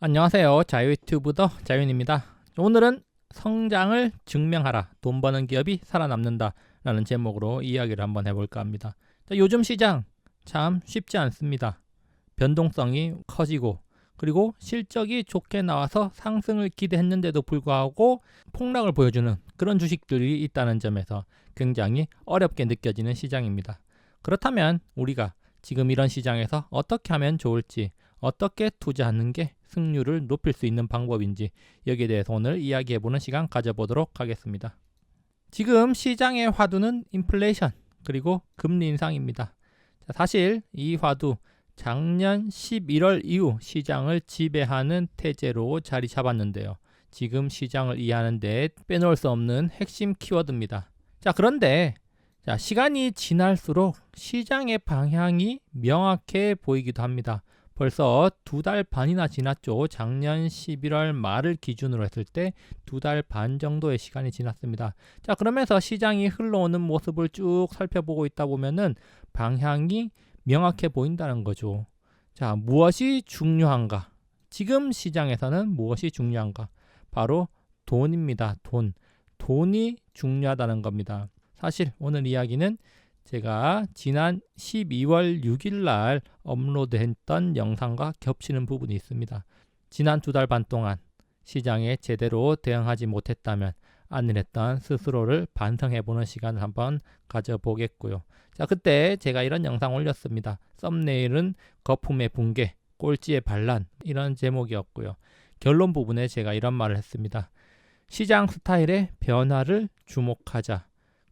안녕하세요. 자유튜브 더 자윤입니다. 오늘은 성장을 증명하라. 돈 버는 기업이 살아남는다. 라는 제목으로 이야기를 한번 해볼까 합니다. 자, 요즘 시장 참 쉽지 않습니다. 변동성이 커지고 그리고 실적이 좋게 나와서 상승을 기대했는데도 불구하고 폭락을 보여주는 그런 주식들이 있다는 점에서 굉장히 어렵게 느껴지는 시장입니다. 그렇다면 우리가 지금 이런 시장에서 어떻게 하면 좋을지, 어떻게 투자하는 게 승률을 높일 수 있는 방법인지 여기에 대해서 오늘 이야기해보는 시간 가져보도록 하겠습니다. 지금 시장의 화두는 인플레이션 그리고 금리 인상입니다. 사실 이 화두 작년 11월 이후 시장을 지배하는 태제로 자리 잡았는데요. 지금 시장을 이해하는데 빼놓을 수 없는 핵심 키워드입니다. 자, 그런데 자, 시간이 지날수록 시장의 방향이 명확해 보이기도 합니다. 벌써 두 달 반이나 지났죠. 작년 11월 말을 기준으로 했을 때 두 달 반 정도의 시간이 지났습니다. 자, 그러면서 시장이 흘러오는 모습을 쭉 살펴보고 있다 보면은 방향이 명확해 보인다는 거죠. 자, 무엇이 중요한가? 지금 시장에서는 무엇이 중요한가? 바로 돈입니다. 돈. 돈이 중요하다는 겁니다. 사실 오늘 이야기는 제가 지난 12월 6일 날 업로드했던 영상과 겹치는 부분이 있습니다. 지난 두 달 반 동안 시장에 제대로 대응하지 못했다면 안일했던 스스로를 반성해보는 시간을 한번 가져보겠고요. 자, 그때 제가 이런 영상 올렸습니다. 썸네일은 거품의 붕괴, 꼴찌의 반란 이런 제목이었고요. 결론 부분에 제가 이런 말을 했습니다. 시장 스타일의 변화를 주목하자.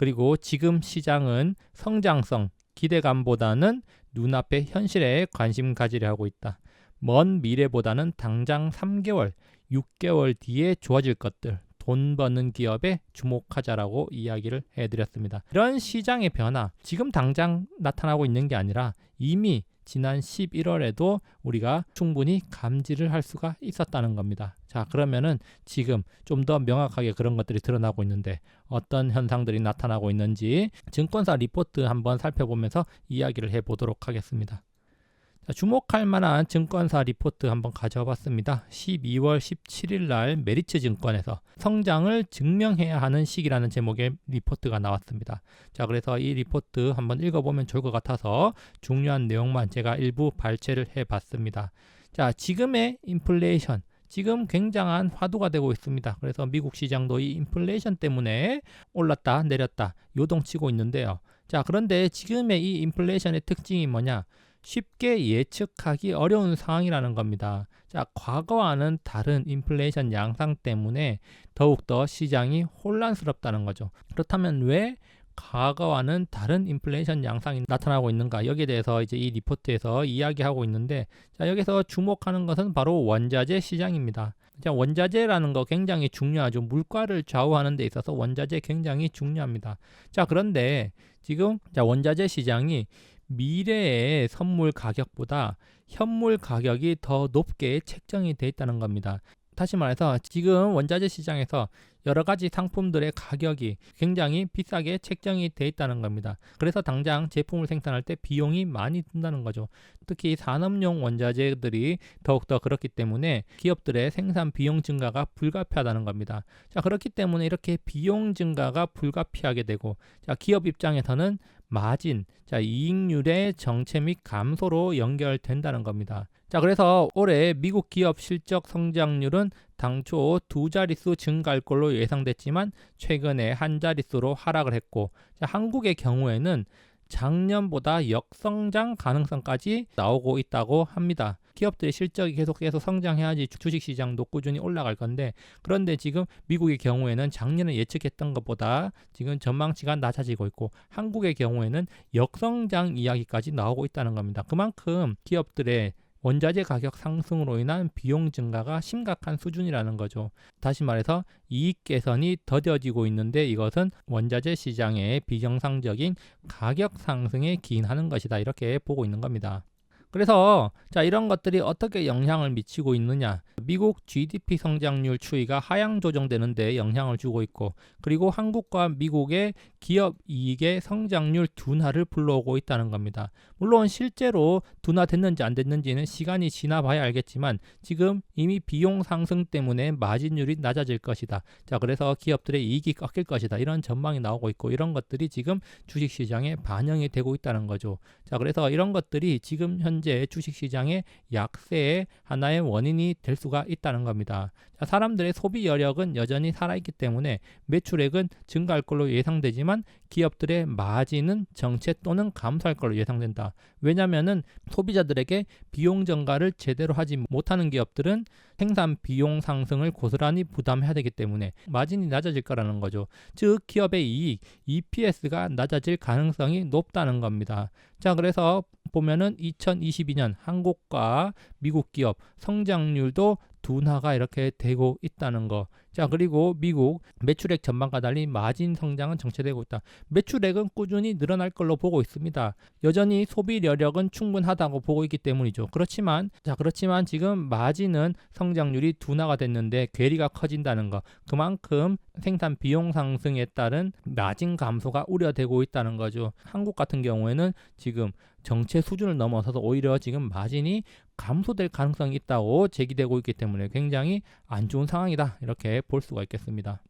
그리고 지금 시장은 성장성, 기대감보다는 눈앞의 현실에 관심 가지려 하고 있다. 먼 미래보다는 당장 3개월, 6개월 뒤에 좋아질 것들, 돈 버는 기업에 주목하자라고 이야기를 해드렸습니다. 이런 시장의 변화, 지금 당장 나타나고 있는 게 아니라 이미 지난 11월에도 우리가 충분히 감지를 할 수가 있었다는 겁니다. 자, 그러면은 지금 좀 더 명확하게 그런 것들이 드러나고 있는데 어떤 현상들이 나타나고 있는지 증권사 리포트 한번 살펴보면서 이야기를 해 보도록 하겠습니다. 자, 주목할 만한 증권사 리포트 한번 가져봤습니다. 12월 17일 날 메리츠 증권에서 성장을 증명해야 하는 시기라는 제목의 리포트가 나왔습니다. 자, 그래서 이 리포트 한번 읽어보면 좋을 것 같아서 중요한 내용만 제가 일부 발췌를 해 봤습니다. 자, 지금의 인플레이션 지금 굉장한 화두가 되고 있습니다. 그래서 미국 시장도 이 인플레이션 때문에 올랐다 내렸다 요동치고 있는데요. 자, 그런데 지금의 이 인플레이션의 특징이 뭐냐? 쉽게 예측하기 어려운 상황이라는 겁니다. 자, 과거와는 다른 인플레이션 양상 때문에 더욱더 시장이 혼란스럽다는 거죠. 그렇다면 왜 과거와는 다른 인플레이션 양상이 나타나고 있는가 여기에 대해서 이제 이 리포트에서 이야기하고 있는데 자 여기서 주목하는 것은 바로 원자재 시장입니다. 자 원자재라는 거 굉장히 중요하죠. 물가를 좌우하는 데 있어서 원자재 굉장히 중요합니다. 자 그런데 지금 자 원자재 시장이 미래의 선물 가격보다 현물 가격이 더 높게 책정이 돼 있다는 겁니다. 다시 말해서 지금 원자재 시장에서 여러 가지 상품들의 가격이 굉장히 비싸게 책정이 돼 있다는 겁니다. 그래서 당장 제품을 생산할 때 비용이 많이 든다는 거죠. 특히 산업용 원자재들이 더욱더 그렇기 때문에 기업들의 생산 비용 증가가 불가피하다는 겁니다. 자, 그렇기 때문에 이렇게 비용 증가가 불가피하게 되고 자, 기업 입장에서는 마진, 자, 이익률의 정체 및 감소로 연결된다는 겁니다. 자, 그래서 올해 미국 기업 실적 성장률은 당초 두 자릿수 증가할 걸로 예상됐지만 최근에 한 자릿수로 하락을 했고, 자, 한국의 경우에는 작년보다 역성장 가능성까지 나오고 있다고 합니다. 기업들의 실적이 계속해서 성장해야지 주식 시장도 꾸준히 올라갈 건데 그런데 지금 미국의 경우에는 작년에 예측했던 것보다 지금 전망치가 낮아지고 있고 한국의 경우에는 역성장 이야기까지 나오고 있다는 겁니다. 그만큼 기업들의 원자재 가격 상승으로 인한 비용 증가가 심각한 수준이라는 거죠. 다시 말해서 이익 개선이 더뎌지고 있는데 이것은 원자재 시장의 비정상적인 가격 상승에 기인하는 것이다. 이렇게 보고 있는 겁니다. 그래서 자 이런 것들이 어떻게 영향을 미치고 있느냐? 미국 GDP 성장률 추이가 하향 조정되는데 영향을 주고 있고 그리고 한국과 미국의 기업 이익의 성장률 둔화를 불러오고 있다는 겁니다. 물론 실제로 둔화됐는지 안 됐는지는 시간이 지나봐야 알겠지만 지금 이미 비용 상승 때문에 마진율이 낮아질 것이다. 자 그래서 기업들의 이익이 꺾일 것이다. 이런 전망이 나오고 있고 이런 것들이 지금 주식시장에 반영이 되고 있다는 거죠. 자 그래서 이런 것들이 지금 현재 주식시장의 약세의 하나의 원인이 될 수가 있다는 겁니다. 자, 사람들의 소비 여력은 여전히 살아있기 때문에 매출액은 증가할 걸로 예상되지만 기업들의 마진은 정체 또는 감소할 걸로 예상된다. 왜냐하면은 소비자들에게 비용 증가를 제대로 하지 못하는 기업들은 생산 비용 상승을 고스란히 부담해야 되기 때문에 마진이 낮아질 거라는 거죠. 즉 기업의 이익 EPS가 낮아질 가능성이 높다는 겁니다. 자, 그래서 보면은 2022년 한국과 미국 기업 성장률도 둔화가 이렇게 되고 있다는 거. 자, 그리고 미국 매출액 전망과 달리 마진 성장은 정체되고 있다. 매출액은 꾸준히 늘어날 걸로 보고 있습니다. 여전히 소비 여력은 충분하다고 보고 있기 때문이죠. 그렇지만 자, 그렇지만 지금 마진은 성장률이 둔화가 됐는데 괴리가 커진다는 거. 그만큼 생산 비용 상승에 따른 마진 감소가 우려되고 있다는 거죠. 한국 같은 경우에는 지금 정체 수준을 넘어서서 오히려 지금 마진이 감소될 가능성이 있다고 제기되고 있기 때문에 굉장히 안 좋은 상황이다. 이렇게 볼 수가 있겠습니다.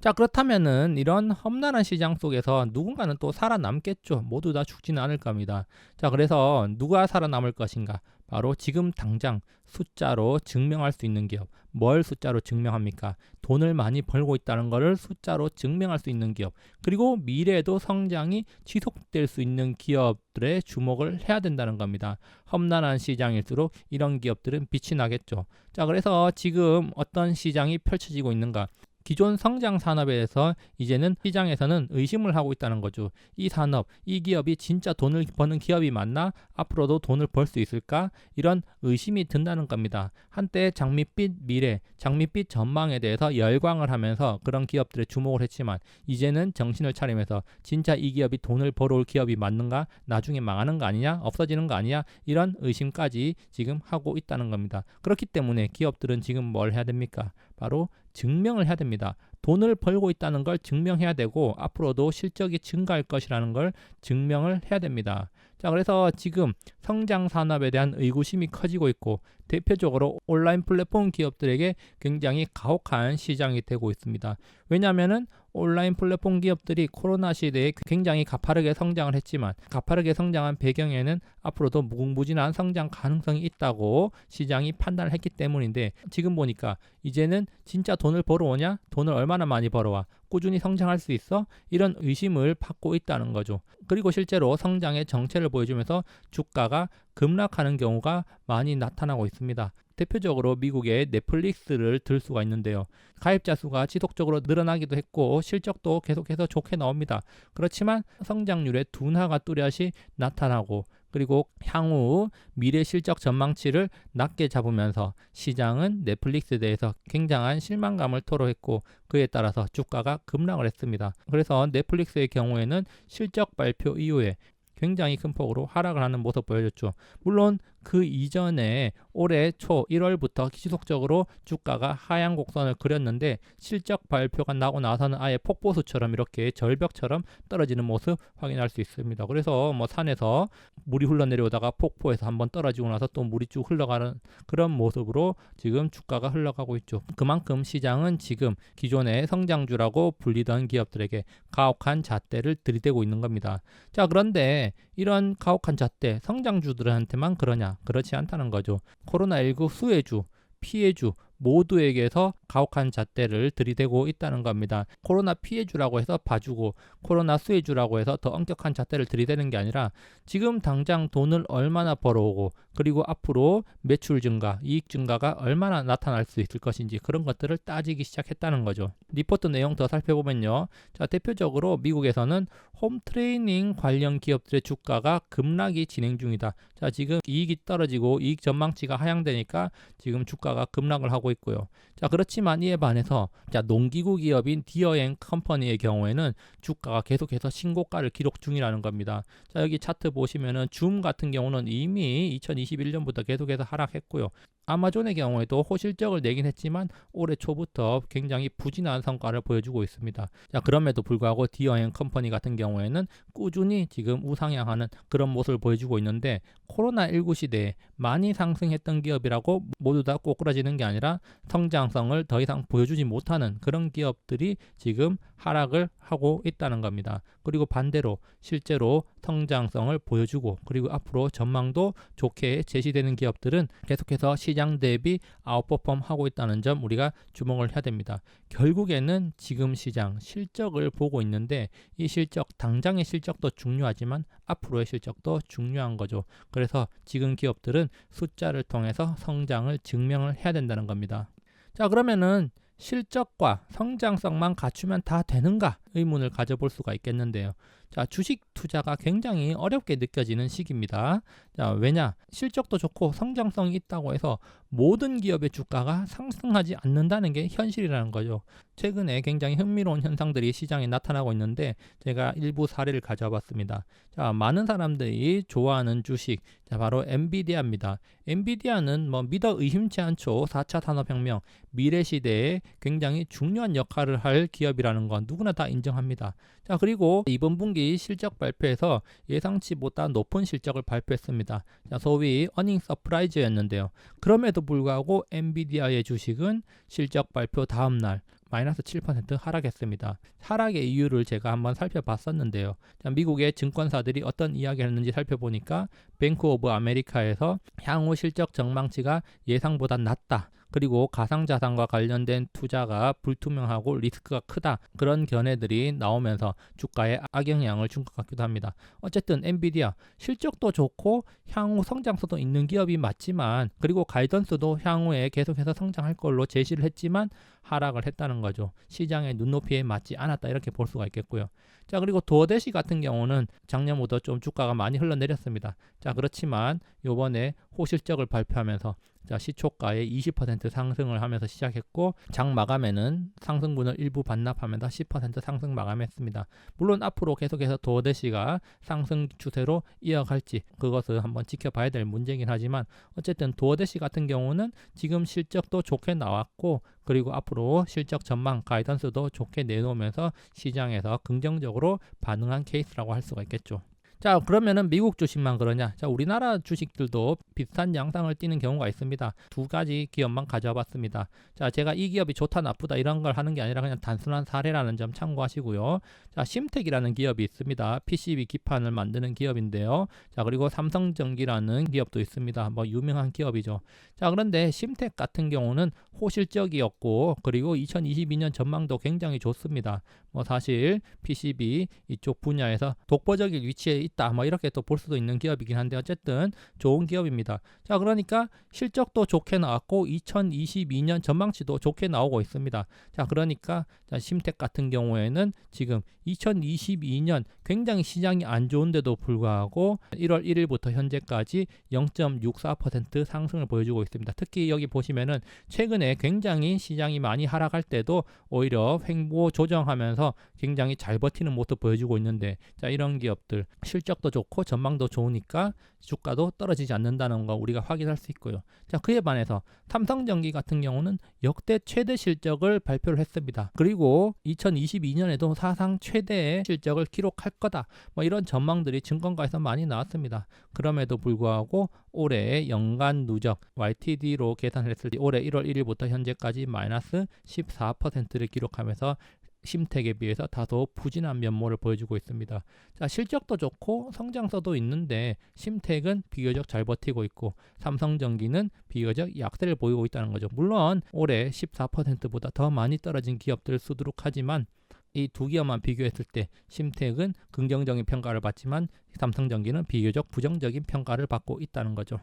자 그렇다면은 이런 험난한 시장 속에서 누군가는 또 살아남겠죠. 모두 다 죽지는 않을 겁니다. 자 그래서 누가 살아남을 것인가? 바로 지금 당장 숫자로 증명할 수 있는 기업. 뭘 숫자로 증명합니까? 돈을 많이 벌고 있다는 것을 숫자로 증명할 수 있는 기업. 그리고 미래에도 성장이 지속될 수 있는 기업들의 주목을 해야 된다는 겁니다. 험난한 시장일수록 이런 기업들은 빛이 나겠죠. 자, 그래서 지금 어떤 시장이 펼쳐지고 있는가? 기존 성장 산업에 대해서 이제는 시장에서는 의심을 하고 있다는 거죠. 이 산업, 이 기업이 진짜 돈을 버는 기업이 맞나? 앞으로도 돈을 벌 수 있을까? 이런 의심이 든다는 겁니다. 한때 장밋빛 미래, 장밋빛 전망에 대해서 열광을 하면서 그런 기업들의 주목을 했지만 이제는 정신을 차리면서 진짜 이 기업이 돈을 벌어올 기업이 맞는가? 나중에 망하는 거 아니냐? 없어지는 거 아니냐? 이런 의심까지 지금 하고 있다는 겁니다. 그렇기 때문에 기업들은 지금 뭘 해야 됩니까? 바로 증명을 해야 됩니다. 돈을 벌고 있다는 걸 증명해야 되고 앞으로도 실적이 증가할 것이라는 걸 증명을 해야 됩니다. 자, 그래서 지금 성장 산업에 대한 의구심이 커지고 있고 대표적으로 온라인 플랫폼 기업들에게 굉장히 가혹한 시장이 되고 있습니다. 왜냐하면은 온라인 플랫폼 기업들이 코로나 시대에 굉장히 가파르게 성장을 했지만 가파르게 성장한 배경에는 앞으로도 무궁무진한 성장 가능성이 있다고 시장이 판단을 했기 때문인데 지금 보니까 이제는 진짜 돈을 벌어오냐? 돈을 얼마나 많이 벌어와? 꾸준히 성장할 수 있어? 이런 의심을 받고 있다는 거죠. 그리고 실제로 성장의 정체를 보여주면서 주가가 급락하는 경우가 많이 나타나고 있습니다. 대표적으로 미국의 넷플릭스를 들 수가 있는데요. 가입자 수가 지속적으로 늘어나기도 했고 실적도 계속해서 좋게 나옵니다. 그렇지만 성장률의 둔화가 뚜렷이 나타나고 그리고 향후 미래 실적 전망치를 낮게 잡으면서 시장은 넷플릭스에 대해서 굉장한 실망감을 토로했고 그에 따라서 주가가 급락을 했습니다. 그래서 넷플릭스의 경우에는 실적 발표 이후에 굉장히 큰 폭으로 하락을 하는 모습 보여줬죠. 물론 그 이전에 올해 초 1월부터 지속적으로 주가가 하향 곡선을 그렸는데 실적 발표가 나고 나서는 아예 폭포수처럼 이렇게 절벽처럼 떨어지는 모습 확인할 수 있습니다. 그래서 뭐 산에서 물이 흘러내려오다가 폭포에서 한번 떨어지고 나서 또 물이 쭉 흘러가는 그런 모습으로 지금 주가가 흘러가고 있죠. 그만큼 시장은 지금 기존의 성장주라고 불리던 기업들에게 가혹한 잣대를 들이대고 있는 겁니다. 자, 그런데 이런 가혹한 잣대 성장주들한테만 그러냐? 그렇지 않다는 거죠. 코로나19 수혜주, 피해주 모두에게서 가혹한 잣대를 들이대고 있다는 겁니다. 코로나 피해주라고 해서 봐주고 코로나 수혜주라고 해서 더 엄격한 잣대를 들이대는 게 아니라 지금 당장 돈을 얼마나 벌어오고 그리고 앞으로 매출 증가, 이익 증가가 얼마나 나타날 수 있을 것인지 그런 것들을 따지기 시작했다는 거죠. 리포트 내용 더 살펴보면요. 자, 대표적으로 미국에서는 홈 트레이닝 관련 기업들의 주가가 급락이 진행 중이다. 자, 지금 이익이 떨어지고 이익 전망치가 하향되니까 지금 주가가 급락을 하고 있고요. 자, 그렇지만 이에 반해서 자, 농기구 기업인 디어앤 컴퍼니의 경우에는 주가가 계속해서 신고가를 기록 중이라는 겁니다. 자, 여기 차트 보시면은 줌 같은 경우는 이미 2021년부터 계속해서 하락했고요. 아마존의 경우에도 호실적을 내긴 했지만 올해 초부터 굉장히 부진한 성과를 보여주고 있습니다. 자, 그럼에도 불구하고 디어앤 컴퍼니 같은 경우에는 꾸준히 지금 우상향하는 그런 모습을 보여주고 있는데 코로나19 시대에 많이 상승했던 기업이라고 모두 다 꼬꾸라지는 게 아니라 성장성을 더 이상 보여주지 못하는 그런 기업들이 지금 하락을 하고 있다는 겁니다. 그리고 반대로 실제로 성장성을 보여주고 그리고 앞으로 전망도 좋게 제시되는 기업들은 계속해서 시장 대비 아웃퍼폼 하고 있다는 점 우리가 주목을 해야 됩니다. 결국에는 지금 시장 실적을 보고 있는데 이 실적 당장의 실적도 중요하지만 앞으로의 실적도 중요한 거죠. 그래서 지금 기업들은 숫자를 통해서 성장을 증명을 해야 된다는 겁니다. 자, 그러면은 실적과 성장성만 갖추면 다 되는가 의문을 가져볼 수가 있겠는데요. 자, 주식 투자가 굉장히 어렵게 느껴지는 시기입니다. 자, 왜냐? 실적도 좋고 성장성이 있다고 해서 모든 기업의 주가가 상승하지 않는다는 게 현실이라는 거죠. 최근에 굉장히 흥미로운 현상들이 시장에 나타나고 있는데 제가 일부 사례를 가져와 봤습니다. 자, 많은 사람들이 좋아하는 주식, 자, 바로 엔비디아입니다. 엔비디아는 뭐 믿어 의심치 않죠. 4차 산업혁명, 미래 시대에 굉장히 중요한 역할을 할 기업이라는 건 누구나 다 인정합니다. 자, 그리고 이번 분기 실적 발표에서 예상치 못한 높은 실적을 발표했습니다. 자, 소위 어닝 서프라이즈였는데요. 그럼에도 불구하고 엔비디아의 주식은 실적 발표 다음 날 마이너스 7% 하락했습니다. 하락의 이유를 제가 한번 살펴봤었는데요. 자, 미국의 증권사들이 어떤 이야기를 했는지 살펴보니까 뱅크 오브 아메리카에서 향후 실적 전망치가 예상보다 낮다. 그리고 가상자산과 관련된 투자가 불투명하고 리스크가 크다. 그런 견해들이 나오면서 주가에 악영향을 준 것 같기도 합니다. 어쨌든 엔비디아 실적도 좋고 향후 성장성도 있는 기업이 맞지만 그리고 가이던스도 향후에 계속해서 성장할 걸로 제시를 했지만 하락을 했다는 거죠. 시장의 눈높이에 맞지 않았다 이렇게 볼 수가 있겠고요. 자 그리고 도어대시 같은 경우는 작년부터 좀 주가가 많이 흘러내렸습니다. 자 그렇지만 요번에 호실적을 발표하면서 자, 시초가의 20% 상승을 하면서 시작했고 장 마감에는 상승분을 일부 반납하면서 10% 상승 마감했습니다. 물론 앞으로 계속해서 도어대시가 상승 추세로 이어갈지 그것을 한번 지켜봐야 될 문제이긴 하지만 어쨌든 도어대시 같은 경우는 지금 실적도 좋게 나왔고 그리고 앞으로 실적 전망 가이던스도 좋게 내놓으면서 시장에서 긍정적으로 반응한 케이스라고 할 수가 있겠죠. 자 그러면은 미국 주식만 그러냐? 자 우리나라 주식들도 비슷한 양상을 띠는 경우가 있습니다. 두 가지 기업만 가져와 봤습니다. 자 제가 이 기업이 좋다 나쁘다 이런 걸 하는 게 아니라 그냥 단순한 사례라는 점 참고하시고요. 자 심텍이라는 기업이 있습니다. PCB 기판을 만드는 기업인데요. 자 그리고 삼성전기라는 기업도 있습니다. 뭐 유명한 기업이죠. 자 그런데 심텍 같은 경우는 호실적이었고 그리고 2022년 전망도 굉장히 좋습니다. 뭐 사실 PCB 이쪽 분야에서 독보적인 위치에 있다. 뭐 이렇게 또 볼 수도 있는 기업이긴 한데 어쨌든 좋은 기업입니다. 자, 그러니까 실적도 좋게 나왔고 2022년 전망치도 좋게 나오고 있습니다. 자, 그러니까 자, 심텍 같은 경우에는 지금 2022년 굉장히 시장이 안 좋은데도 불구하고 1월 1일부터 현재까지 0.64% 상승을 보여주고 있습니다. 특히 여기 보시면은 최근에 굉장히 시장이 많이 하락할 때도 오히려 횡보 조정하면서 굉장히 잘 버티는 모습 보여주고 있는데 자 이런 기업들 실 적도 좋고 전망도 좋으니까 주가도 떨어지지 않는다는 거 우리가 확인할 수 있고요. 자 그에 반해서 삼성전기 같은 경우는 역대 최대 실적을 발표를 했습니다. 그리고 2022년에도 사상 최대의 실적을 기록할 거다. 뭐 이런 전망들이 증권가에서 많이 나왔습니다. 그럼에도 불구하고 올해 연간 누적 YTD로 계산을 했을 때 올해 1월 1일부터 현재까지 마이너스 14%를 기록하면서 심택에 비해서 다소 부진한 면모를 보여주고 있습니다. 자, 실적도 좋고 성장서도 있는데 심택은 비교적 잘 버티고 있고 삼성전기는 비교적 약세를 보이고 있다는 거죠. 물론 올해 14%보다 더 많이 떨어진 기업들 수두룩 하지만 이 두 기업만 비교했을 때 심택은 긍정적인 평가를 받지만 삼성전기는 비교적 부정적인 평가를 받고 있다는 거죠.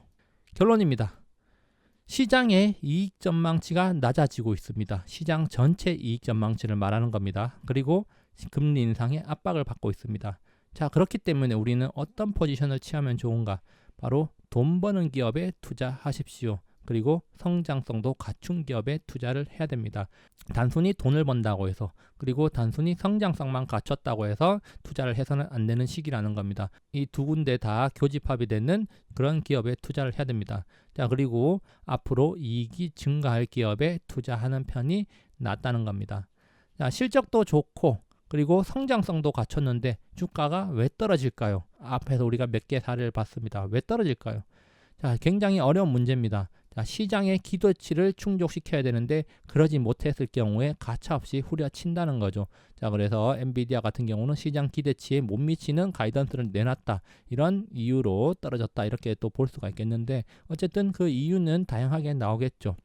결론입니다. 시장의 이익 전망치가 낮아지고 있습니다. 시장 전체 이익 전망치를 말하는 겁니다. 그리고 금리 인상의 압박을 받고 있습니다. 자, 그렇기 때문에 우리는 어떤 포지션을 취하면 좋은가? 바로 돈 버는 기업에 투자하십시오. 그리고 성장성도 갖춘 기업에 투자를 해야 됩니다. 단순히 돈을 번다고 해서 그리고 단순히 성장성만 갖췄다고 해서 투자를 해서는 안 되는 시기라는 겁니다. 이 두 군데 다 교집합이 되는 그런 기업에 투자를 해야 됩니다. 자, 그리고 앞으로 이익이 증가할 기업에 투자하는 편이 낫다는 겁니다. 자, 실적도 좋고 그리고 성장성도 갖췄는데 주가가 왜 떨어질까요? 앞에서 우리가 몇 개 사례를 봤습니다. 왜 떨어질까요? 자, 굉장히 어려운 문제입니다. 자, 시장의 기대치를 충족시켜야 되는데 그러지 못했을 경우에 가차없이 후려친다는 거죠. 자, 그래서 엔비디아 같은 경우는 시장 기대치에 못 미치는 가이던스를 내놨다. 이런 이유로 떨어졌다. 이렇게 또 볼 수가 있겠는데 어쨌든 그 이유는 다양하게 나오겠죠.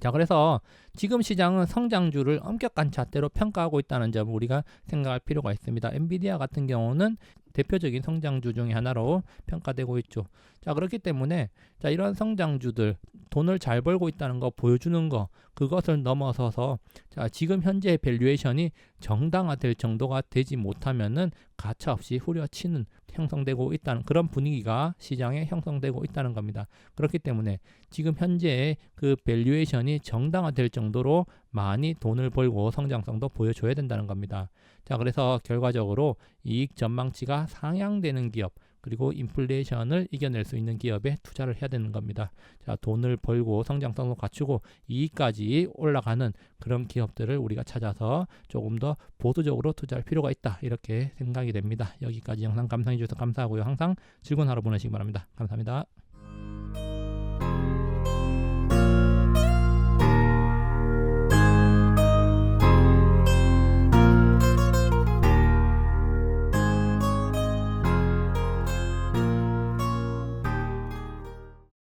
자, 그래서 지금 시장은 성장주를 엄격한 잣대로 평가하고 있다는 점을 우리가 생각할 필요가 있습니다. 엔비디아 같은 경우는 대표적인 성장주 중의 하나로 평가되고 있죠. 자, 그렇기 때문에 자, 이런 성장주들 돈을 잘 벌고 있다는 거 보여주는 거 그것을 넘어서서 자, 지금 현재 밸류에이션이 정당화될 정도가 되지 못하면은 가차없이 후려치는 형성되고 있다는 그런 분위기가 시장에 형성되고 있다는 겁니다. 그렇기 때문에 지금 현재 그 밸류에이션이 정당화될 정도로 많이 돈을 벌고 성장성도 보여줘야 된다는 겁니다. 자, 그래서 결과적으로 이익 전망치가 상향되는 기업 그리고 인플레이션을 이겨낼 수 있는 기업에 투자를 해야 되는 겁니다. 자, 돈을 벌고 성장성도 갖추고 이익까지 올라가는 그런 기업들을 우리가 찾아서 조금 더 보수적으로 투자할 필요가 있다. 이렇게 생각이 됩니다. 여기까지 영상 감상해 주셔서 감사하고요. 항상 즐거운 하루 보내시기 바랍니다. 감사합니다.